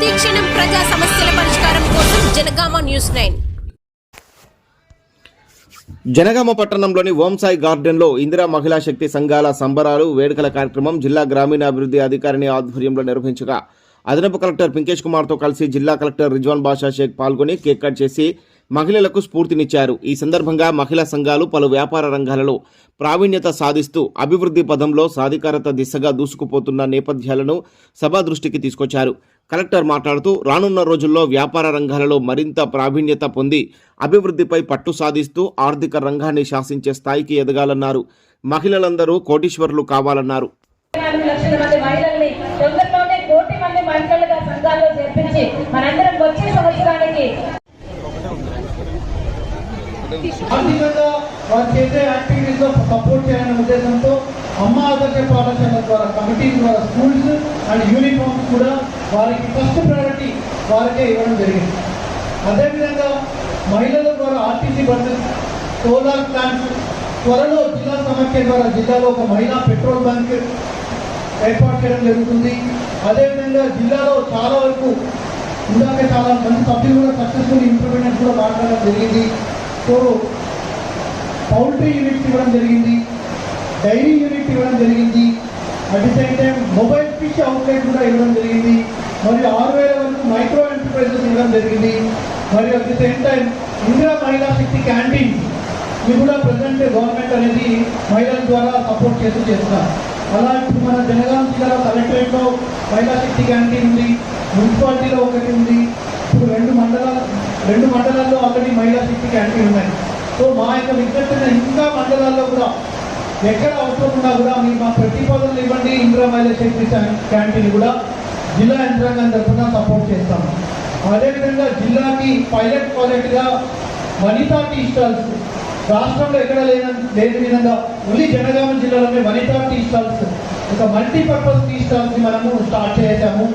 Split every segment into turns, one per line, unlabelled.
ప్రతిక్షణం ప్రజా సమస్యల పరిష్కారం కోసం జనగామ న్యూస్ నైన్.
జనగామ పట్టణంలోని ఓంసాయి గార్డెన్లో ఇందిరా మహిళా శక్తి సంఘాల సంబరాలు వేడుకల కార్యక్రమం జిల్లా గ్రామీణాభివృద్ధి అధికారిని ఆధ్వర్యంలో నిర్వహించగా అదనపు కలెక్టర్ పింకేష్ కుమార్తో కలిసి జిల్లా కలెక్టర్ రిజ్వాన్ బాషా షేక్ పాల్గొని కేక్ కట్ చేసి మహిళలకు స్ఫూర్తినిచ్చారు. ఈ సందర్భంగా మహిళా సంఘాలు పలు వ్యాపార రంగాలలో ప్రావీణ్యత సాధిస్తూ అభివృద్ధి పదంలో సాధికారత దిశగా దూసుకుపోతున్న నేపథ్యాలను సభ దృష్టికి తీసుకొచ్చారు. కలెక్టర్ మాట్లాడుతూ రానున్న రోజుల్లో వ్యాపార రంగాలలో మరింత ప్రావీణ్యత పొంది అభివృద్ధిపై పట్టు సాధిస్తూ ఆర్థిక రంగాన్ని శాసించే స్థాయికి ఎదగాలన్నారు. మహిళలందరూ కోటీశ్వరులు కావాలన్నారు.
మనందరం వచ్చే సంవత్సరానికి
ఆర్థికంగా వారు చేసే యాక్టివిటీస్లో సపోర్ట్ చేయాలనే ఉద్దేశంతో అమ్మ ఆదర్శ పాఠశాల ద్వారా కమిటీ ద్వారా స్కూల్స్ అండ్ యూనిఫామ్స్ కూడా వారికి ఫస్ట్ ప్రయారిటీ వారికే ఇవ్వడం జరిగింది. అదేవిధంగా మహిళల ద్వారా ఆర్టీసీ బస్సెస్ సోలార్ ప్లాంట్స్ త్వరలో జిల్లా సమాఖ్య ద్వారా జిల్లాలో ఒక మహిళా పెట్రోల్ బంక్ ఏర్పాటు చేయడం జరుగుతుంది. అదేవిధంగా జిల్లాలో చాలా వరకు ఇందాక చాలా మంది సభ్యులు కూడా సక్సెస్ఫుల్ ఇంప్లిమెంట్ కూడా మాట్లాడడం జరిగింది. సో పౌల్ట్రీ యూనిట్స్ ఇవ్వడం జరిగింది డైరీ యూనిట్ ఇవ్వడం జరిగింది at the same time mobile fish outlet కూడా ఇవ్వడం జరిగింది మరియు ఆరు వేల వరకు మైక్రో ఎంటర్ప్రైజెస్ ఇవ్వడం జరిగింది మరియు at the same time Indira Mahila Shakti canteen ఇవి కూడా ప్రజెంట్ గవర్నమెంట్ అనేది మహిళల ద్వారా సపోర్ట్ చేస్తూ చేస్తున్నారు. అలా ఇప్పుడు మన జనగాం జిల్లా కలెక్టరేట్లో మహిళా శక్తి క్యాంటీన్ ఉంది మున్సిపాలిటీలో ఒకటి ఉంది ఇప్పుడు రెండు మండలాల రెండు మండలాల్లో ఆల్రెడీ మహిళా శక్తి క్యాంటీన్ ఉన్నాయి. సో మా యొక్క విజ్ఞప్తిని ఇంకా మండలాల్లో కూడా ఎక్కడ అవసరం ఉన్నా కూడా మీ మా ప్రతిపాదనలు ఇవ్వండి. ఇందిరా మహిళా శక్తి క్యాంటీన్ కూడా జిల్లా యంత్రాంగం తరఫున సపోర్ట్ చేస్తాము. అదేవిధంగా జిల్లాకి పైలట్ ప్రాజెక్టుగా వనితా టీ స్టాల్స్ రాష్ట్రంలో ఎక్కడ లేని లేని విధంగా ఓన్లీ జనగామ జిల్లాలోనే వనితా టీ స్టాల్స్ ఒక మల్టీపర్పస్ టీ స్టాల్స్ మనము స్టార్ట్ చేసాము.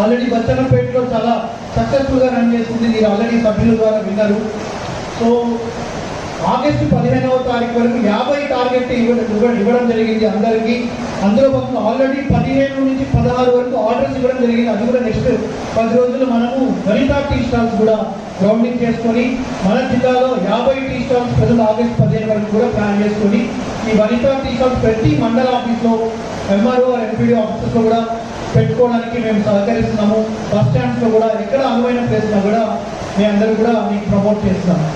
ఆల్రెడీ బచ్చన్నపేటలో చాలా సక్సెస్ఫుల్గా రన్ చేస్తుంది మీరు ఆల్రెడీ సభ్యుల ద్వారా విన్నారు. సో ఆగస్టు పదిహేనవ తారీఖు వరకు యాభై టార్గెట్ ఇవ్వడం ఇవ్వడం- జరిగింది అందరికీ. అందులో భాగంగా ఆల్రెడీ పదిహేను నుంచి పదహారు వరకు ఆర్డర్స్ ఇవ్వడం జరిగింది. అది కూడా నెక్స్ట్ పది రోజులు మనము వనితా టీ స్టాల్స్ కూడా గ్రౌండింగ్ చేసుకొని మన జిల్లాలో యాభై టీ స్టాల్స్ ప్రజలు ఆగస్టు పదిహేను వరకు కూడా ప్లాన్ చేసుకొని ఈ వనితా టీ స్టాల్స్ ప్రతి మండల ఆఫీస్లో ఎంఆర్ఓ ఎంపీడీ ఆఫీసెస్లో కూడా పెట్టుకోవడానికి మేము సహకరిస్తున్నాము. బస్ స్టాండ్స్లో కూడా ఎక్కడ అనువైన ప్లేస్లో కూడా మీ అందరూ కూడా మీకు ప్రమోట్ చేస్తున్నాము.